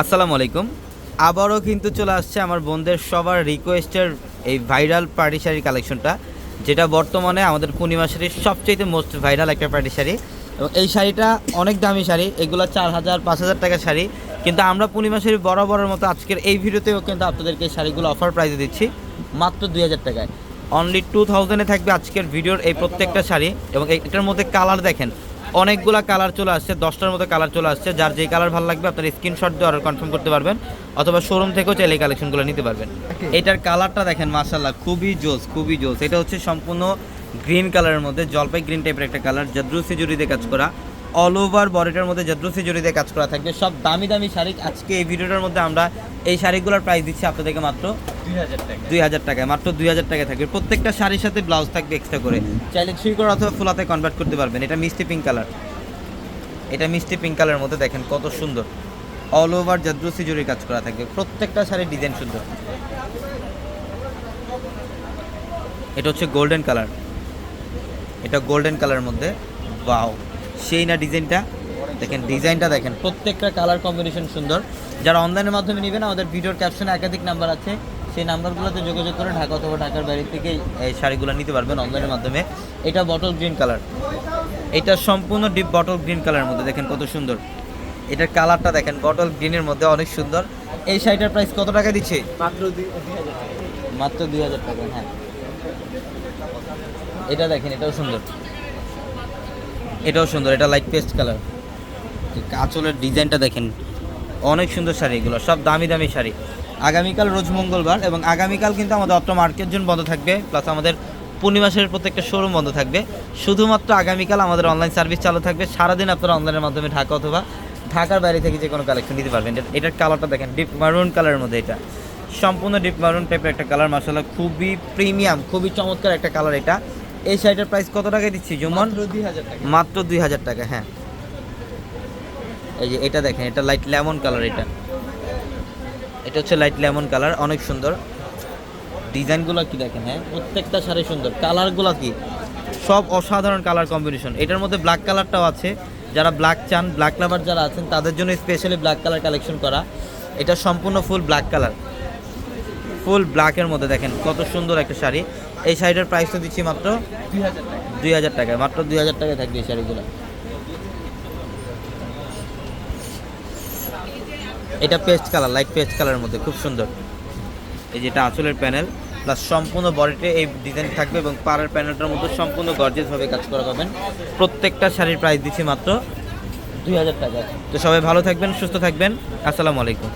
আসসালামু আলাইকুম। আবারও কিন্তু চলে আসছে আমার বোনদের সবার রিকোয়েস্টের এই ভাইরাল পার্টি শাড়ির কালেকশনটা যেটা বর্তমানে আমাদের পূর্ণিমা শাড়ির সবচেয়ে মোস্ট ভাইরাল একটা পার্টি শাড়ি। এবং এই শাড়িটা অনেক দামি শাড়ি, এগুলো চার হাজার, পাঁচ হাজার টাকার শাড়ি। কিন্তু আমরা পূর্ণিমা শাড়ি বরাবরের মতো আজকের এই ভিডিওতেও কিন্তু আপনাদেরকে শাড়িগুলো অফার প্রাইসে দিচ্ছি, মাত্র দুই হাজার টাকায়। অনলি টু থাউজেন্ডে থাকবে আজকের ভিডিওর এই প্রত্যেকটা শাড়ি এবং এটার মধ্যে কালার দেখেন অনেকগুলা কালার চলে আসছে দশটার মতো কালার চলে আসছে। যার যে কালার ভালো লাগবে আপনার স্ক্রিনশট দিয়ে অর্ডার কনফার্ম করতে পারবেন অথবা শোরুম থেকেও চাইলে এই কালেকশনগুলো নিতে পারবেন। এটার কালারটা দেখেন মাসাল্লাহ খুবই জোস খুবই জোস। এটা হচ্ছে সম্পূর্ণ গ্রিন কালারের মধ্যে জলপাই গ্রিন টাইপের একটা কালার জাদ্রুসি সিজুরিতে কাজ করা। অল ওভার বডিটার মধ্যে জাদ্রুসি জুড়ি দিয়ে কাজ করা থাকবে সব দামি দামি শাড়ি। আজকে এই ভিডিওটার মধ্যে আমরা এই শাড়িগুলোর প্রাইস দিচ্ছি আপনাদেরকে মাত্র দুই হাজার টাকায় মাত্র দুই হাজার টাকায় থাকবে। প্রত্যেকটা শাড়ির সাথে ব্লাউজ থাকবে এক্সট্রা করে। চাইলে সুইকর অথবা ফুলাতে কনভার্ট করতে পারবেন। এটা মিষ্টি পিঙ্ক কালার এটা মিষ্টি পিঙ্ক কালারের মধ্যে দেখেন কত সুন্দর। অল ওভার জাদ্রুসি জুড়ি কাজ করা থাকবে। প্রত্যেকটা শাড়ির ডিজাইন সুন্দর। এটা হচ্ছে গোল্ডেন কালার এটা গোল্ডেন কালারের মধ্যে বাও সেই না ডিজাইনটা। দেখেন ডিজাইনটা দেখেন। প্রত্যেকটা কালার কম্বিনেশন সুন্দর। যারা অনলাইনের মাধ্যমে নেবেন আমাদের ভিডিওর ক্যাপশনে একাধিক নাম্বার আছে। সেই নাম্বারগুলোতে যোগাযোগ করে ঢাকা অথবা ঢাকার বাইরে থেকে এই শাড়িগুলো নিতে পারবেন অনলাইনের মাধ্যমে। এটা বটল গ্রিন কালার এটা সম্পূর্ণ ডিপ বটল গ্রিন কালারের মধ্যে। দেখেন কত সুন্দর। এটার কালারটা দেখেন বটল গ্রিনের মধ্যে অনেক সুন্দর। এই শাড়িটার প্রাইস কত টাকা দিচ্ছে? মাত্র মাত্র দুই হাজার টাকা হ্যাঁ। এটা দেখেন এটাও সুন্দর। এটাও সুন্দর, এটা লাইট পেস্ট কালার কাঁচলের ডিজাইনটা দেখেন, অনেক সুন্দর শাড়ি এগুলো, সব দামি দামি শাড়ি। আগামীকাল রোজ মঙ্গলবার এবং আগামীকাল কিন্তু আমাদের অত্র মার্কেট জোন বন্ধ থাকবে প্লাস আমাদের পূর্ণিমাসের প্রত্যেকটা শোরুম বন্ধ থাকবে। শুধুমাত্র আগামীকাল আমাদের অনলাইন সার্ভিস চালু থাকবে, সারাদিন আপনারা অনলাইনের মাধ্যমে ঢাকা অথবা ঢাকার বাইরে থেকে যে কোনো কালেকশন নিতে পারবেন। এটা- এটার কালারটা দেখেন ডিপ মারুন কালারের মধ্যে এটা। সম্পূর্ণ ডিপ মারুন টাইপের একটা কালার মাসাল্লাহ খুবই প্রিমিয়াম খুবই চমৎকার একটা কালার এটা। এই শাড়িটার প্রাইস কত টাকায় দিচ্ছি জুমন মাত্র দুই হাজার টাকা। মাত্র দুই হাজার টাকা হ্যাঁ। এই যে এটা দেখেন এটা লাইট লেমন কালার এটা। এটা হচ্ছে লাইট লেমন কালার অনেক সুন্দর। ডিজাইনগুলো কি দেখেন হ্যাঁ প্রত্যেকটা শাড়ি সুন্দর। কালারগুলো কি? সব অসাধারণ কালার কম্বিনেশন এটার মধ্যে ব্ল্যাক কালারটাও আছে। যারা ব্ল্যাক চান ব্ল্যাক লাভার যারা আছেন তাদের জন্য স্পেশালি ব্ল্যাক কালার কালেকশন করা। এটা সম্পূর্ণ ফুল ব্ল্যাক কালার ফুল ব্ল্যাকের মধ্যে দেখেন কত সুন্দর একটা শাড়ি। এই শাড়িটার প্রাইস তো দিচ্ছি মাত্র দুই হাজার টাকায় মাত্র দুই হাজার টাকায় থাকবে এই শাড়িগুলো। এটা পেস্ট কালার লাইট পেস্ট কালারের মধ্যে, খুব সুন্দর। এই যেটা আঁচলের প্যানেল প্লাস সম্পূর্ণ বডিতে এই ডিজাইন থাকবে এবং পাড়ের প্যানেলটার মধ্যে সম্পূর্ণ গর্জেসভাবে কাজ করা পাবেন। প্রত্যেকটা শাড়ির প্রাইস দিচ্ছি মাত্র দুই হাজার টাকা। তো সবাই ভালো থাকবেন, সুস্থ থাকবেন। আসসালামু আলাইকুম।